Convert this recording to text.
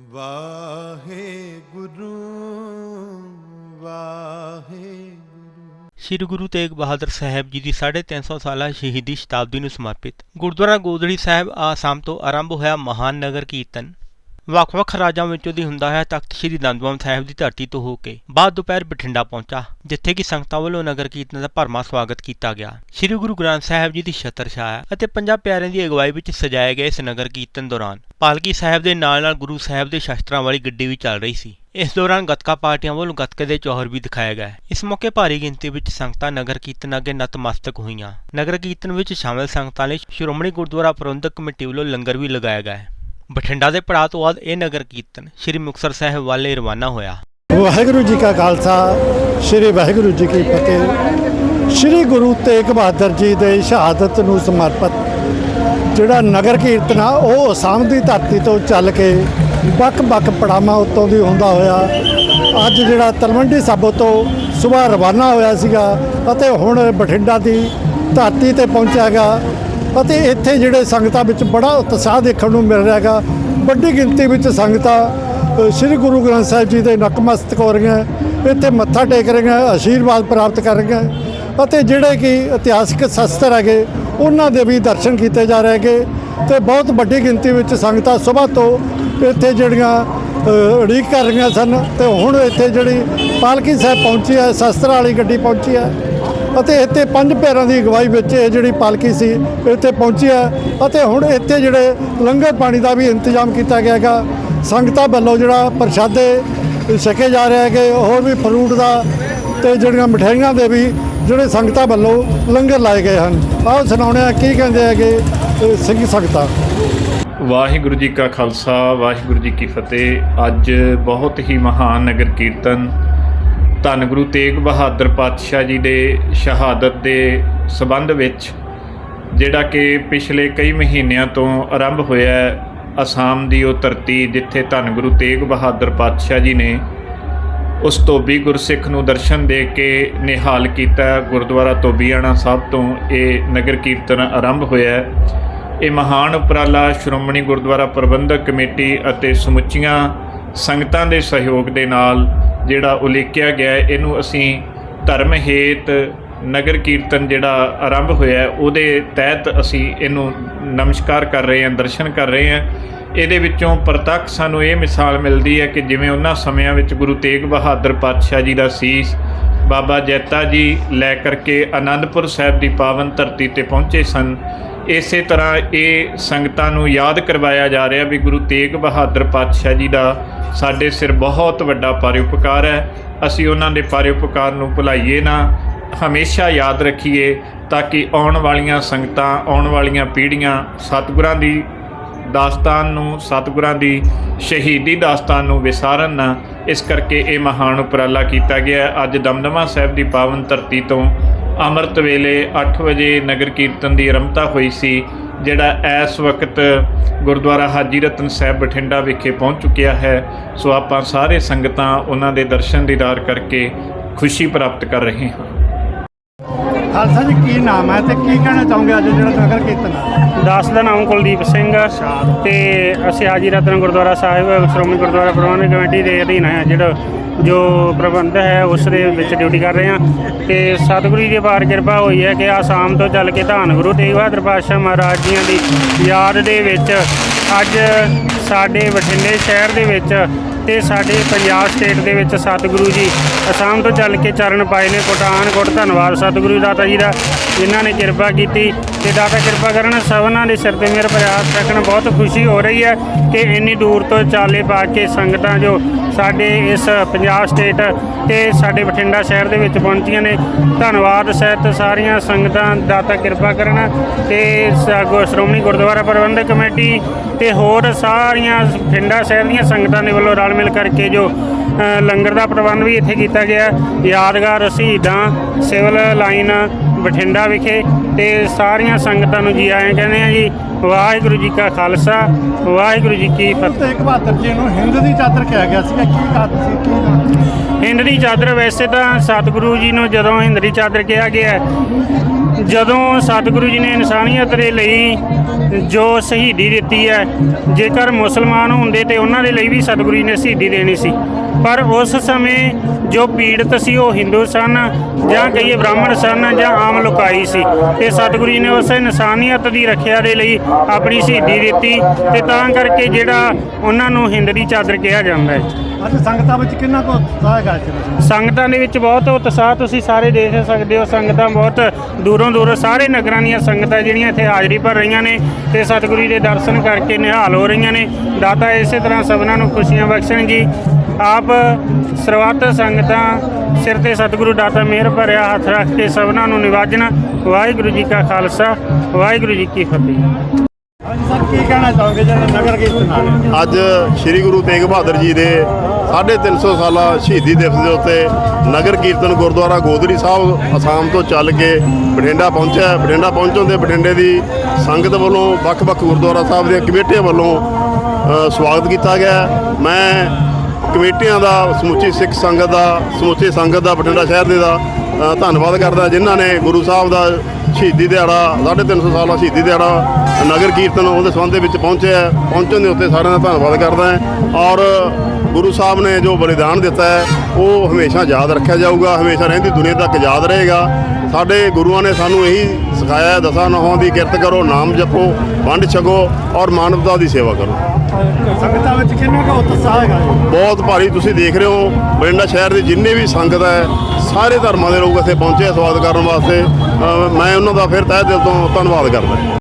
ਵਾਹਿਗੁਰੂ ਵਾਹਿਗੁਰੂ। ਸ੍ਰੀ ਗੁਰੂ ਤੇਗ ਬਹਾਦਰ ਸਾਹਿਬ ਜੀ ਦੀ 350 ਸਾਲਾ ਸ਼ਹੀਦੀ ਸ਼ਤਾਬਦੀ ਨੂੰ ਸਮਰਪਿਤ ਗੁਰਦੁਆਰਾ ਗੋਦੜੀ ਸਾਹਿਬ ਆਸਾਮ ਤੋਂ ਆਰੰਭ ਹੋਇਆ ਮਹਾਨ ਨਗਰ ਕੀਰਤਨ ਵੱਖ-ਵੱਖ ਰਾਜਾਂ ਵਿੱਚੋਂ ਦੀ ਹੁੰਦਾ ਹੈ ਤਖਤ ਸ੍ਰੀ ਦੰਦਵਾਮ ਸਾਹਿਬ ਦੀ ਧਰਤੀ ਤੋਂ ਹੋ ਕੇ। ਬਾਅਦ ਦੁਪਹਿਰ ਬਠਿੰਡਾ ਪਹੁੰਚਾ, ਜਿੱਥੇ ਕਿ ਸੰਗਤਾਂ ਵੱਲੋਂ ਨਗਰ ਕੀਰਤਨ ਦਾ ਭਰਮਾ ਸਵਾਗਤ ਕੀਤਾ ਗਿਆ। ਸ੍ਰੀ ਗੁਰੂ ਗ੍ਰੰਥ ਸਾਹਿਬ ਜੀ ਦੀ ਛਤਰ ਛਾਇਆ ਅਤੇ ਪੰਜਾਂ ਪਿਆਰਿਆਂ ਦੀ ਅਗਵਾਈ ਵਿੱਚ ਸਜਾਏ ਗਏ ਇਸ ਨਗਰ ਕੀਰਤਨ ਦੌਰਾਨ ਪਾਲਕੀ ਸਾਹਿਬ ਦੇ ਨਾਲ-ਨਾਲ ਗੁਰੂ ਸਾਹਿਬ ਦੇ ਸ਼ਸਤਰਾਂ ਵਾਲੀ ਗੱਡੀ ਵੀ ਚੱਲ ਰਹੀ ਸੀ। ਇਸ ਦੌਰਾਨ ਗੱਤਕਾ ਪਾਰਟੀਆਂ ਵੱਲੋਂ ਗੱਤਕੇ ਦੇ ਚੌਹਰ ਵੀ ਦਿਖਾਏ ਗਏ। ਇਸ ਮੌਕੇ ਭਾਰੀ ਗਿਣਤੀ ਵਿੱਚ ਸੰਗਤਾਂ ਨਗਰ ਕੀਰਤਨ ਅੱਗੇ ਨਤਮਸਤਕ ਹੋਈਆਂ। ਨਗਰ ਕੀਰਤਨ ਵਿੱਚ ਸ਼ਾਮਲ ਸੰਗਤਾਂ ਲਈ ਸ਼੍ਰੋਮਣੀ ਗੁਰਦੁਆਰਾ ਪ੍ਰਬੰਧਕ ਕਮੇਟੀ ਵੱਲੋਂ ਲੰਗਰ ਵੀ ਲਗਾਇਆ ਗਿਆ ਬਠਿੰਡਾ ਦੇ ਪੜਾਅ ਤੋਂ ਬਾਅਦ ਇਹ ਨਗਰ ਕੀਰਤਨ ਸ੍ਰੀ ਮੁਕਤਸਰ ਸਾਹਿਬ ਵੱਲ ਰਵਾਨਾ ਹੋਇਆ। ਵਾਹਿਗੁਰੂ ਜੀ ਕਾ ਖਾਲਸਾ, ਸ੍ਰੀ ਵਾਹਿਗੁਰੂ ਜੀ ਕੀ ਫਤਿਹ। ਸ੍ਰੀ ਗੁਰੂ ਤੇਗ ਬਹਾਦਰ ਜੀ ਦੇ ਸ਼ਹਾਦਤ ਨੂੰ ਸਮਰਪਿਤ ਜਿਹੜਾ ਨਗਰ ਕੀਰਤਨ ਆ, ਉਹ ਅਸਾਮ ਦੀ ਧਰਤੀ ਤੋਂ ਚੱਲ ਕੇ ਵੱਖ-ਵੱਖ ਪੜਾਵਾਂ ਉੱਤੋਂ ਦੀ ਹੁੰਦਾ ਹੋਇਆ। ਅੱਜ ਜਿਹੜਾ ਤਲਵੰਡੀ ਸਾਬੋ ਤੋਂ ਸਵੇਰ ਰਵਾਨਾ ਹੋਇਆ ਸੀਗਾ ਅਤੇ ਹੁਣ ਬਠਿੰਡਾ ਦੀ ਧਰਤੀ ਤੇ ਪਹੁੰਚਿਆਗਾ ਅਤੇ ਇੱਥੇ ਜਿਹੜੇ ਸੰਗਤਾਂ ਵਿੱਚ ਬੜਾ ਉਤਸ਼ਾਹ ਦੇਖਣ ਨੂੰ ਮਿਲ ਰਿਹਾ ਹੈਗਾ, ਵੱਡੀ ਗਿਣਤੀ ਵਿੱਚ ਸੰਗਤਾਂ ਸ੍ਰੀ ਗੁਰੂ ਗ੍ਰੰਥ ਸਾਹਿਬ ਜੀ ਦੇ ਨਤਮਸਤਕ ਹੋ ਰਹੀਆਂ, ਇੱਥੇ ਮੱਥਾ ਟੇਕ ਰਹੀਆਂ ਆਸ਼ੀਰਵਾਦ ਪ੍ਰਾਪਤ ਕਰ ਰਹੀਆਂ, ਅਤੇ ਜਿਹੜੇ ਕਿ ਇਤਿਹਾਸਿਕ ਸ਼ਸਤਰ ਹੈਗੇ, ਉਹਨਾਂ ਦੇ ਵੀ ਦਰਸ਼ਨ ਕੀਤੇ ਜਾ ਰਹੇ ਹੈਗੇ, ਤੇ ਬਹੁਤ ਵੱਡੀ ਗਿਣਤੀ ਵਿੱਚ ਸੰਗਤਾਂ ਸਵੇਰ ਤੋਂ ਇੱਥੇ ਜਿਹੜੀਆਂ ਉਡੀਕ ਕਰ ਰਹੀਆਂ ਸਨ, ਤੇ ਹੁਣ ਇੱਥੇ ਜਿਹੜੀ ਪਾਲਕੀ ਸਾਹਿਬ ਪਹੁੰਚੀ ਹੈ, ਸ਼ਸਤਰ ਵਾਲੀ ਗੱਡੀ ਪਹੁੰਚੀ ਹੈ ਅਤੇ ਇੱਥੇ ਪੰਜ ਪੈਰਾਂ ਦੀ ਅਗਵਾਈ ਵਿੱਚ ਇਹ ਜਿਹੜੀ ਪਾਲਕੀ ਸੀ ਇੱਥੇ ਪਹੁੰਚੀ ਹੈ ਅਤੇ ਹੁਣ ਇੱਥੇ ਜਿਹੜੇ ਲੰਗਰ ਪਾਣੀ ਦਾ ਵੀ ਇੰਤਜ਼ਾਮ ਕੀਤਾ ਗਿਆ ਹੈਗਾ। ਸੰਗਤਾਂ ਵੱਲੋਂ ਜਿਹੜਾ ਪ੍ਰਸ਼ਾਦੇ ਛਕੇ ਜਾ ਰਹੇ ਹੈਗੇ, ਹੋਰ ਵੀ ਫਰੂਟ ਦਾ ਤੇ ਜਿਹੜੀਆਂ ਮਠਿਆਈਆਂ ਦੇ ਵੀ ਜਿਹੜੇ ਸੰਗਤਾਂ ਵੱਲੋਂ ਲੰਗਰ ਲਾਏ ਗਏ ਹਨ। ਆਓ ਸੁਣਾਉਣੇ ਆ ਕੀ ਕਹਿੰਦੇ ਹੈਗੇ ਸਿੰਘ ਸੰਗਤਾਂ। ਵਾਹਿਗੁਰੂ ਜੀ ਕਾ ਖਾਲਸਾ, ਵਾਹਿਗੁਰੂ ਜੀ ਕੀ ਫਤਿਹ। ਅੱਜ ਬਹੁਤ ਹੀ ਮਹਾਨ ਨਗਰ ਕੀਰਤਨ ਧੰਨ ਗੁਰੂ ਤੇਗ ਬਹਾਦਰ ਪਾਤਸ਼ਾਹ ਜੀ ਦੇ ਸ਼ਹਾਦਤ ਦੇ ਸਬੰਧ ਵਿੱਚ, ਜਿਹੜਾ ਕਿ ਪਿਛਲੇ ਕਈ ਮਹੀਨਿਆਂ ਤੋਂ ਆਰੰਭ ਹੋਇਆ ਹੈ, ਅਸਾਮ ਦੀ ਉਹ ਧਰਤੀ ਜਿੱਥੇ ਧੰਨ ਗੁਰੂ ਤੇਗ ਬਹਾਦਰ ਪਾਤਸ਼ਾਹ ਜੀ ਨੇ ਉਸ ਧੋਬੀ ਗੁਰਸਿੱਖ ਨੂੰ ਦਰਸ਼ਨ ਦੇ ਕੇ ਨਿਹਾਲ ਕੀਤਾ, ਗੁਰਦੁਆਰਾ ਧੋਬੀਆਣਾ ਸਾਹਿਬ ਤੋਂ ਇਹ ਨਗਰ ਕੀਰਤਨ ਆਰੰਭ ਹੋਇਆ ਇਹ ਮਹਾਨ ਉਪਰਾਲਾ ਸ਼੍ਰੋਮਣੀ ਗੁਰਦੁਆਰਾ ਪ੍ਰਬੰਧਕ ਕਮੇਟੀ ਅਤੇ ਸਮੁੱਚੀਆਂ ਸੰਗਤਾਂ ਦੇ ਸਹਿਯੋਗ ਦੇ ਨਾਲ ਜਿਹੜਾ ਉਲੀਕਿਆ ਗਿਆ ਇਹਨੂੰ ਅਸੀਂ ਧਰਮ ਹੇਤ ਨਗਰ ਕੀਰਤਨ ਜਿਹੜਾ ਆਰੰਭ ਹੋਇਆ ਉਹਦੇ ਤਹਿਤ ਅਸੀਂ ਇਹਨੂੰ ਨਮਸਕਾਰ ਕਰ ਰਹੇ ਹਾਂ, ਦਰਸ਼ਨ ਕਰ ਰਹੇ ਹਾਂ। ਇਹਦੇ ਵਿੱਚੋਂ ਪ੍ਰਤੱਖ ਸਾਨੂੰ ਇਹ ਮਿਸਾਲ ਮਿਲਦੀ ਹੈ ਕਿ ਜਿਵੇਂ ਉਹਨਾਂ ਸਮਿਆਂ ਵਿੱਚ ਗੁਰੂ ਤੇਗ ਬਹਾਦਰ ਪਾਤਸ਼ਾਹ ਜੀ ਦਾ ਸੀਸ ਬਾਬਾ ਜੈਤਾ ਜੀ ਲੈ ਕਰਕੇ ਆਨੰਦਪੁਰ ਸਾਹਿਬ ਦੀ ਪਾਵਨ ਧਰਤੀ ਤੇ ਪਹੁੰਚੇ ਸਨ ਇਸੇ ਤਰ੍ਹਾਂ ਇਹ ਸੰਗਤਾਂ ਨੂੰ ਯਾਦ ਕਰਵਾਇਆ ਜਾ ਰਿਹਾ ਵੀ ਗੁਰੂ ਤੇਗ ਬਹਾਦਰ ਪਾਤਸ਼ਾਹ ਜੀ ਦਾ ਸਾਡੇ ਸਿਰ ਬਹੁਤ ਵੱਡਾ ਪਰਉਪਕਾਰ ਹੈ। ਅਸੀਂ ਉਹਨਾਂ ਦੇ ਪਰਉਪਕਾਰ ਨੂੰ ਭੁਲਾਈਏ ਨਾ। ਹਮੇਸ਼ਾ ਯਾਦ ਰੱਖੀਏ ਤਾਂ ਕਿ ਆਉਣ ਵਾਲੀਆਂ ਸੰਗਤਾਂ, ਆਉਣ ਵਾਲੀਆਂ ਪੀੜ੍ਹੀਆਂ ਸਤਿਗੁਰਾਂ ਦੀ ਦਾਸਤਾਨ ਨੂੰ, ਸਤਿਗੁਰਾਂ ਦੀ ਸ਼ਹੀਦੀ ਦਾਸਤਾਨ ਨੂੰ ਵਿਸਾਰਨ ਨਾ। ਇਸ ਕਰਕੇ ਇਹ ਮਹਾਨ ਉਪਰਾਲਾ ਕੀਤਾ ਗਿਆ। ਅੱਜ ਦਮਦਮਾ ਸਾਹਿਬ ਦੀ ਪਾਵਨ ਧਰਤੀ ਤੋਂ ਅੰਮ੍ਰਿਤ ਵੇਲੇ 8 ਵਜੇ ਨਗਰ ਕੀਰਤਨ ਦੀ ਆਰੰਭਤਾ ਹੋਈ ਸੀ, ਜਿਹੜਾ ਇਸ ਵਕਤ ਗੁਰਦੁਆਰਾ ਹਾਜੀ ਰਤਨ ਸਾਹਿਬ ਬਠਿੰਡਾ ਵਿਖੇ ਪਹੁੰਚ ਚੁੱਕਿਆ ਹੈ। ਸੋ ਆਪਾਂ ਸਾਰੇ ਸੰਗਤਾਂ ਉਹਨਾਂ ਦੇ ਦਰਸ਼ਨ ਦੀਦਾਰ ਕਰਕੇ ਖੁਸ਼ੀ ਪ੍ਰਾਪਤ ਕਰ ਰਹੇ ਹਾਂ। ਖਾਲਸਾ ਜੀ ਕੀ ਨਾਮ ਹੈ ਤੇ ਕੀ ਕਹਿਣਾ ਚਾਹੋਗੇ ਅੱਜ ਜਿਹੜਾ ਨਗਰ ਕੀਰਤਨ ਦਾਸ ਦਾ ਨਾਮ ਕੁਲਦੀਪ ਸਿੰਘ ਤੇ ਅਸੀਂ ਹਾਜੀ ਰਤਨ ਗੁਰਦੁਆਰਾ ਸਾਹਿਬ ਸ਼੍ਰੋਮਣੀ ਗੁਰਦੁਆਰਾ ਪ੍ਰਬੰਧਕ ਕਮੇਟੀ ਦੇ ਅਧੀਨ ਹੈ ਜਿਹੜਾ ਜੋ ਪ੍ਰਬੰਧ ਹੈ ਉਸ ਦੇ ਵਿੱਚ ਡਿਊਟੀ ਕਰ ਰਹੇ ਹਾਂ। ਤੇ ਸਤਿਗੁਰੂ ਜੀ ਦੀ ਬਾਰ ਕਿਰਪਾ ਹੋਈ ਹੈ ਕਿ ਆਸਾਮ ਤੋਂ ਚੱਲ ਕੇ ਧੰਨ ਗੁਰੂ ਤੇਗ ਬਹਾਦਰ ਪਾਤਸ਼ਾਹ ਮਹਾਰਾਜ ਜੀਆਂ ਦੀ ਯਾਦ ਦੇ ਵਿੱਚ ਅੱਜ ਸਾਡੇ ਬਠਿੰਡੇ ਸ਼ਹਿਰ ਦੇ ਵਿੱਚ ਤੇ ਸਾਡੇ ਪੰਜਾਬ ਸਟੇਟ ਦੇ ਵਿੱਚ ਸਤਿਗੁਰੂ ਜੀ ਅਸਾਮ ਤੋਂ ਚੱਲ ਕੇ ਚਰਨ ਪਾਏ ਨੇ ਕੋਟਾਨਕੋਟ ਧੰਨਵਾਦ ਸਤਿਗੁਰੂ ਦਾਤਾ ਜੀ ਦਾ। ਜਿਨ੍ਹਾਂ ਨੇ ਕਿਰਪਾ ਕੀਤੀ ਤੇ ਦਾਤਾ ਕਿਰਪਾ ਕਰਨ ਸਭਨਾਂ ਦੇ ਸਿਰ ਤੇ ਮੇਰਾ ਪ੍ਰਯਾਸ ਰੱਖਣ। ਬਹੁਤ ਖੁਸ਼ੀ ਹੋ ਰਹੀ ਹੈ ਕਿ ਇੰਨੀ ਦੂਰ ਤੋਂ ਚਾਲੇ ਪਾ ਕੇ ਸੰਗਤਾਂ ਜੋ ਸਾਡੇ ਇਸ ਪੰਜਾਬ ਸਟੇਟ ਤੇ ਸਾਡੇ ਬਠਿੰਡਾ ਸ਼ਹਿਰ ਦੇ ਵਿੱਚ ਪਹੁੰਚੀਆਂ ਨੇ, ਧੰਨਵਾਦ ਸਹਿਤ ਸਾਰੀਆਂ ਸੰਗਤਾਂ ਦਾਤਾ ਕਿਰਪਾ ਕਰਨ ਤੇ ਸਾਗੋ ਸ਼੍ਰੋਮਣੀ ਗੁਰਦੁਆਰਾ ਪ੍ਰਬੰਧਕ ਕਮੇਟੀ ਤੇ ਹੋਰ ਸਾਰੀਆਂ ਬਠਿੰਡਾ ਸ਼ਹਿਰ ਦੀਆਂ ਸੰਗਤਾਂ ਦੇ ਵੱਲੋਂ ਰਲ ਮਿਲ ਕਰਕੇ ਜੋ ਲੰਗਰ ਦਾ ਪ੍ਰਬੰਧ ਵੀ ਇੱਥੇ ਕੀਤਾ ਗਿਆ। ਯਾਦਗਾਰ ਸ਼ਹੀਦਾਂ, ਸਿਵਲ ਲਾਈਨ ਬਠਿੰਡਾ ਵਿਖੇ ਤੇ ਸਾਰੀਆਂ ਸੰਗਤਾਂ ਨੂੰ ਜੀ ਆਏ ਕਹਿੰਦੇ ਆ ਜੀ, ਵਾਹਿਗੁਰੂ ਜੀ ਕਾ ਖਾਲਸਾ, ਵਾਹਿਗੁਰੂ ਜੀ ਕੀ ਫਤਿਹ। ਤੇਗ ਬਹਾਦਰ ਜੀ ਨੂੰ ਹਿੰਦ ਦੀ ਚਾਦਰ ਕਿਹਾ ਗਿਆ ਸੀਗਾ, ਕੀ ਗੱਲ ਸੀ, ਕੀ ਹਿੰਦਰੀ ਚਾਦਰ ਵੈਸੇ ਤਾਂ ਸਤਿਗੁਰੂ ਜੀ ਨੂੰ ਜਦੋਂ ਹਿੰਦਰੀ ਚਾਦਰ ਕਿਹਾ ਗਿਆ ਜਦੋਂ ਸਤਿਗੁਰੂ ਜੀ ਨੇ ਇਨਸਾਨੀਅਤ ਦੇ ਲਈ ਜੋ ਸ਼ਹੀਦੀ ਦਿੱਤੀ ਹੈ, ਜੇਕਰ ਮੁਸਲਮਾਨ ਹੁੰਦੇ ਤੇ ਉਹਨਾਂ ਦੇ ਲਈ ਵੀ ਸਤਿਗੁਰੂ ਜੀ ਨੇ ਸ਼ਹੀਦੀ ਦੇਣੀ ਸੀ। ਪਰ ਉਸ ਸਮੇਂ ਜੋ ਪੀੜਤ ਸੀ, ਉਹ ਹਿੰਦੂ ਸਨ ਜਾਂ ਕਈ ਬ੍ਰਾਹਮਣ ਸਨ ਜਾਂ ਆਮ ਲੋਕਾਈ ਸੀ। ਤੇ ਸਤਿਗੁਰੂ ਜੀ ਨੇ ਉਸ ਇਨਸਾਨੀਅਤ ਦੀ ਰੱਖਿਆ ਦੇ ਲਈ ਆਪਣੀ ਸ਼ਹੀਦੀ ਦਿੱਤੀ ਤੇ ਤਾਂ ਕਰਕੇ ਜਿਹੜਾ ਉਹਨਾਂ ਨੂੰ ਹਿੰਦ ਦੀ ਚਾਦਰ ਕਿਹਾ ਜਾਂਦਾ ਹੈ। ਅੱਜ ਸੰਗਤਾਂ ਵਿੱਚ ਕਿੰਨਾ ਕੁ ਉਤਸ਼ਾਹ ਹੈਗਾ ਇਸ ਸੰਗਤਾਂ ਦੇ ਵਿੱਚ ਬਹੁਤ ਉਤਸ਼ਾਹ, ਤੁਸੀਂ ਸਾਰੇ ਦੇਖ ਸਕਦੇ ਹੋ, ਸੰਗਤਾਂ ਬਹੁਤ ਦੂਰੋਂ ਦੂਰੋਂ ਸਾਰੇ ਨਗਰਾਂ ਦੀਆਂ ਸੰਗਤਾਂ ਜਿਹੜੀਆਂ ਇੱਥੇ ਹਾਜ਼ਰੀ ਭਰ ਰਹੀਆਂ ਨੇ ਤੇ ਸਤਿਗੁਰੂ ਦੇ ਦਰਸ਼ਨ ਕਰਕੇ ਨਿਹਾਲ ਹੋ ਰਹੀਆਂ ਨੇ। ਦਾਤਾ ਇਸੇ ਤਰ੍ਹਾਂ ਸਭਨਾਂ ਨੂੰ ਖੁਸ਼ੀਆਂ ਬਖਸ਼ਣ ਜੀ। ਆਪ ਸਰਵਤ ਸੰਗਤਾਂ ਸਿਰ ਤੇ ਸਤਿਗੁਰੂ ਦਾਤਾ ਮਿਹਰ ਭਰਿਆ ਹੱਥ ਰੱਖ ਕੇ ਸਭਨਾਂ ਨੂੰ ਨਿਵਾਜਣ। ਵਾਹਿਗੁਰੂ ਜੀ ਕਾ ਖਾਲਸਾ, ਵਾਹਿਗੁਰੂ ਜੀ ਕੀ ਫਤਿਹ। ਕੀ ਕਹਿਣਾ ਚਾਹੋਗੇ ਜਿਹੜਾ ਨਗਰ ਕੀਰਤਨ ਆ ਰਿਹਾ? ਅੱਜ ਸ੍ਰੀ ਗੁਰੂ ਤੇਗ ਬਹਾਦਰ ਜੀ ਦੇ 350 ਸਾਲਾ ਸ਼ਹੀਦੀ ਦਿਵਸ ਦੇ ਉੱਤੇ ਨਗਰ ਕੀਰਤਨ ਗੁਰਦੁਆਰਾ ਗੋਦਰੀ ਸਾਹਿਬ ਅਸਾਮ ਤੋਂ ਚੱਲ ਕੇ ਬਠਿੰਡਾ ਪਹੁੰਚਿਆ ਬਠਿੰਡਾ ਪਹੁੰਚਣ ਦੇ ਬਠਿੰਡੇ ਦੀ ਸੰਗਤ ਵੱਲੋਂ ਵੱਖ-ਵੱਖ ਗੁਰਦੁਆਰਾ ਸਾਹਿਬ ਦੀਆਂ ਕਮੇਟੀਆਂ ਵੱਲੋਂ ਸਵਾਗਤ ਕੀਤਾ ਗਿਆ ਮੈਂ ਕਮੇਟੀਆਂ ਦਾ, ਸਮੁੱਚੀ ਸਿੱਖ ਸੰਗਤ ਦਾ, ਸਮੁੱਚੀ ਸੰਗਤ ਦਾ, ਬਠਿੰਡਾ ਸ਼ਹਿਰ ਦੇ ਦਾ ਧੰਨਵਾਦ ਕਰਦਾ ਜਿਨ੍ਹਾਂ ਨੇ ਗੁਰੂ ਸਾਹਿਬ ਦਾ ਸ਼ਹੀਦੀ ਦਿਹਾੜਾ 350 ਸਾਲਾ ਸ਼ਹੀਦੀ ਦਿਹਾੜਾ ਨਗਰ ਕੀਰਤਨ ਉਹਦੇ ਸੰਬੰਧ ਦੇ ਵਿੱਚ ਪਹੁੰਚਿਆ। ਪਹੁੰਚਣ ਦੇ ਉੱਤੇ ਸਾਰਿਆਂ ਦਾ ਧੰਨਵਾਦ ਕਰਦਾ ਹਾਂ। ਔਰ ਗੁਰੂ ਸਾਹਿਬ ਨੇ ਜੋ ਬਲੀਦਾਨ ਦਿੱਤਾ ਹੈ ਉਹ ਹਮੇਸ਼ਾ ਯਾਦ ਰੱਖਿਆ ਜਾਊਗਾ ਹਮੇਸ਼ਾ ਰਹਿੰਦੀ ਦੁਨੀਆ ਤੱਕ ਯਾਦ ਰਹੇਗਾ। ਸਾਡੇ ਗੁਰੂਆਂ ਨੇ ਸਾਨੂੰ ਇਹੀ ਸਿਖਾਇਆ ਦਸਾਂ ਨੌਹਾਂ ਦੀ ਕਿਰਤ ਕਰੋ ਨਾਮ ਜਪੋ ਵੰਡ ਛਕੋ ਔਰ ਮਾਨਵਤਾ ਦੀ ਸੇਵਾ ਕਰੋ। ਸੰਗਤਾਂ ਵਿੱਚ ਕਿੰਨਾ ਕੁ ਉਤਸ਼ਾਹ ਹੈਗਾ ਬਹੁਤ ਭਾਰੀ ਤੁਸੀਂ ਦੇਖ ਰਹੇ ਹੋ ਬਠਿੰਡਾ ਸ਼ਹਿਰ ਦੇ ਜਿੰਨੇ ਵੀ ਸੰਗਤ ਹੈ ਸਾਰੇ ਧਰਮਾਂ ਦੇ ਲੋਕ ਇੱਥੇ ਪਹੁੰਚੇ ਸਵਾਗਤ ਕਰਨ ਵਾਸਤੇ। ਮੈਂ ਉਹਨਾਂ ਦਾ ਫਿਰ ਤਹਿ ਦਿਲ ਤੋਂ ਧੰਨਵਾਦ ਕਰਦਾ।